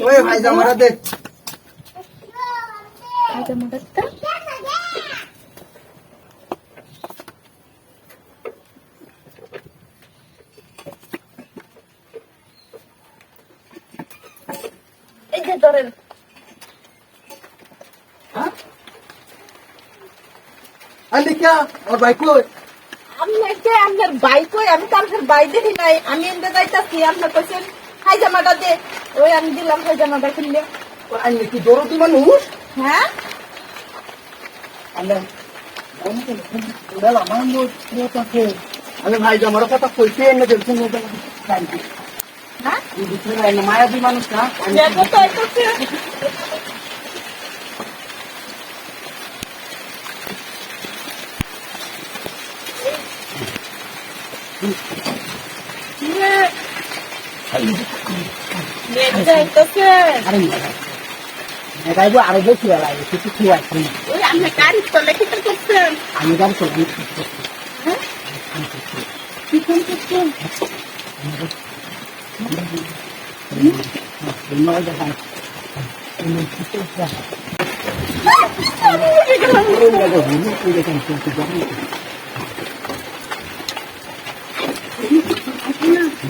ওই ভাই জামাটা দে হাইজামাটা এই যে ধরেন আলি কে ওর ভাই কই আপনাকে আপনার বাইক কই আমি তো আপনার বাই দেখি নাই আমি এনতে যাইতাছি আপনার কাছে হাইজামাটা দে। ওই আমি দিলাম হাইজামাটা কিনলে আনি কি দরদি মানুষ? হ্যাঁ? আলে আমার আমি ভাই জামার কথা কইতে এনে দেখছেন হ্যাঁ? মায়াবী মানুষ না যাব তলে কি করছেন আমি গাড়ি চলি কি করছেন হাইজামাটা দিলাম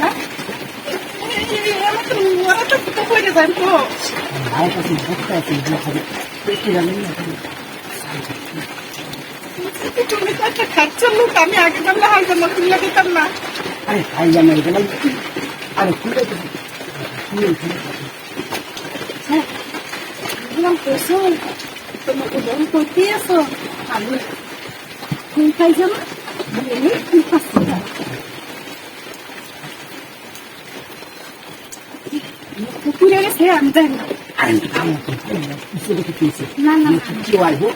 না তুমি তো একটা খাচ্ছেন লোক আমি আগে জানলে হাইজামা তুলিয়া দিতাম না আরে ভাই জানে আরে খুলে দিলাম পয়সা তোমাকে বড় করতে আসো আমি তুমি খাইজামা আমি তুমি খাচ্ছি না কুকুরে গেছে আমি জানি না আরে আমি কিছু দেখে পেয়েছি না না কি আইবো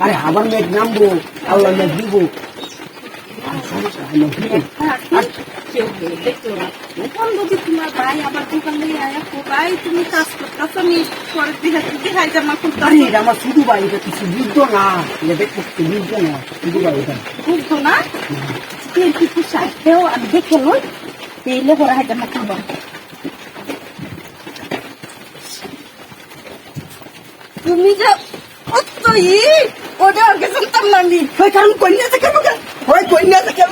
আরে আবার মেঘ নামবো আল্লাহ মেঘ দিব এখন যদি তোমার ভাই আবার দোকান দিয়ে আয়া তুমি কাজ করতেছ আমি পরের দিকে তুমি হাইজামা করতে আরে আমার শুধু বাড়ি কিছু বুঝতো না। এটা দেখতে বুঝতো না শুধু বাড়ি বুঝতো না? কিন্তু সাথেও আমি দেখে লই পেলে পরে হাইজামা করব তুমি যে ওটা জানতাম না আমি। ওই কারণ কন্যা থেকে ওই কন্যা থেকে